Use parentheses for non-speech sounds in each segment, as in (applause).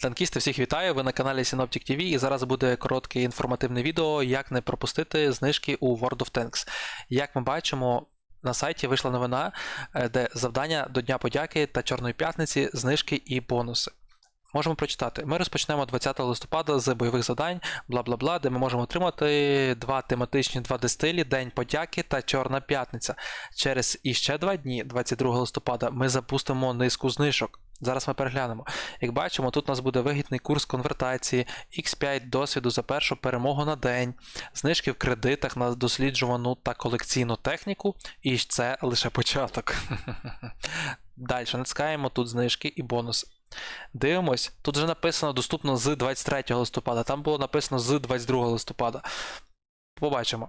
Танкісти, всіх вітаю! Ви на каналі Synoptic TV і зараз буде коротке інформативне відео, як не пропустити знижки у World of Tanks. Як ми бачимо, на сайті вийшла новина, е, де завдання до Дня подяки та Чорної п'ятниці, знижки і бонуси. Можемо прочитати. Ми розпочнемо 20 листопада з бойових завдань, бла бла бла, де ми можемо отримати два тематичні 2D стилі, День подяки та Чорна п'ятниця. Через іще два дні, 22 листопада, ми запустимо низку знижок. Зараз ми переглянемо. Як бачимо, тут у нас буде вигідний курс конвертації, X5 досвіду за першу перемогу на день, знижки в кредитах на досліджувану та колекційну техніку, і це лише початок. (laughs) Далі натискаємо тут знижки і бонуси. Дивимось, тут вже написано доступно з 23 листопада, там було написано з 22 листопада. Побачимо.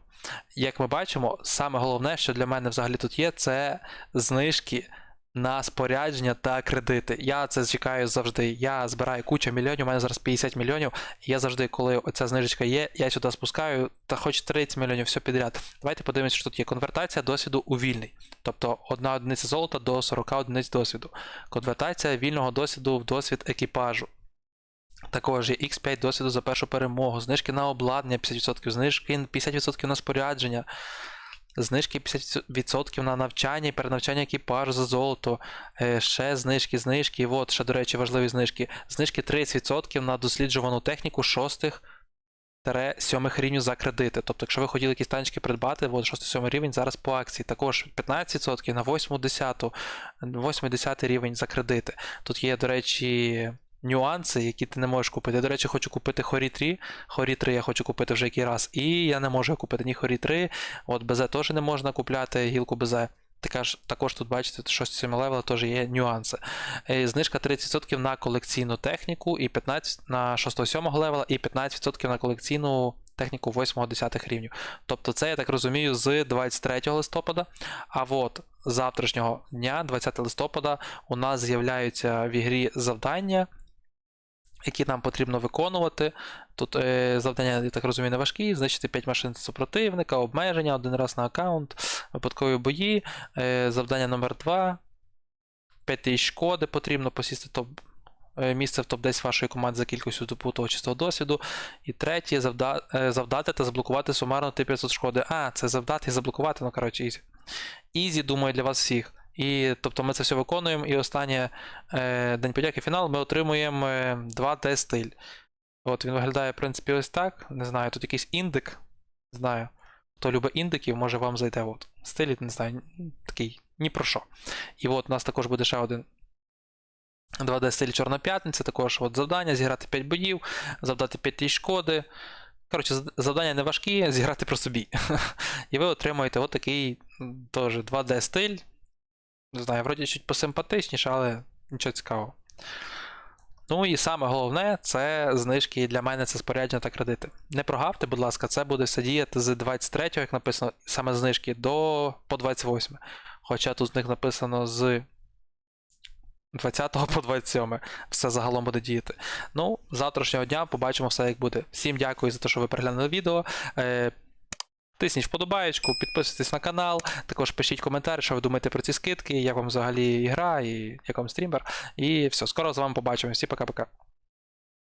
Як ми бачимо, саме головне, що для мене взагалі тут є, це знижки на спорядження та кредити. Я це чекаю завжди. Я збираю кучу мільйонів, у мене зараз 50 мільйонів. Я завжди, коли оця знижечка є, я сюди спускаю та хоч 30 мільйонів, все підряд. Давайте подивимося, що тут є конвертація досвіду у вільний. Тобто одна одиниця золота до 40 одиниць досвіду. Конвертація вільного досвіду в досвід екіпажу. Також є X5 досвіду за першу перемогу, знижки на обладнання 50%, знижки 50% на спорядження, знижки 50% на навчання і перенавчання екіпажу за золото, е, ще знижки, знижки, от ще, до речі, важливі знижки. Знижки 30% на досліджувану техніку 6 7 рівнів за кредити. Тобто, якщо ви хотіли якісь танчики придбати, от 6-7 рівень зараз по акції. Також 15% на 8-10 8-10 рівень за кредити. Тут є, до речі, нюанси, які ти не можеш купити. Я, до речі, хочу купити Хорі 3. Хорі 3 я хочу купити вже який раз. І я не можу купити ні Хорі 3. От БЗ теж не можна купляти, гілку БЗ. Така ж, також тут бачите, 6-7 левела теж є нюанси. Е, Знижка 30% на колекційну техніку, і 15% на 6-7 левела, і 15% на колекційну техніку 8-10 рівнів. Тобто це, я так розумію, з 23 листопада. А от завтрашнього дня, 20 листопада, у нас з'являються в ігрі завдання, які нам потрібно виконувати. Тут е, завдання, я так розумію, не важкі, знищити 5 машин супротивника, обмеження, один раз на аккаунт, випадкові бої. Е, завдання номер 2 5 тисяч шкоди потрібно посісти топ. е, Місце в топ-10 вашої команди за кількістю добутого чистого досвіду. І третє завда... е, завдати та заблокувати сумарно Т500 шкоди. А, це завдати і заблокувати, ну коротше, ізі. Ізі, думаю, для вас всіх. І тобто ми це все виконуємо. І останнє е, День подяки фінал ми отримуємо е, 2D стиль. От він виглядає, в принципі, ось так. Не знаю, тут якийсь індик. Не знаю. Хто любить індиків, може вам зайде. От. Стиль, не знаю, такий ні про що. І от у нас також буде ще один 2D стиль Чорна п'ятниця, також от завдання, зіграти 5 боїв, завдати 5 тисяч шкоди. Коротше, завдання не важкі, зіграти просто бій. (laughs) І ви отримуєте от такий м, теж 2D стиль. Не знаю, вроді чуть посимпатичніше, але нічого цікавого. Ну і саме головне це знижки для мене це спорядження та кредити. Не прогавте, будь ласка, це буде все діяти з 23, як написано, саме знижки до по 28. Хоча тут з них написано з 20 по 27. Все загалом буде діяти. Ну, завтрашнього дня побачимо все, як буде. Всім дякую за те, що ви переглянули відео. Тисніть вподобаєчку, підписуйтесь на канал, також пишіть коментарі, що ви думаєте про ці скидки, як вам взагалі гра, і як вам стрімер. І все, скоро з вами побачимо. Всі пока-пока.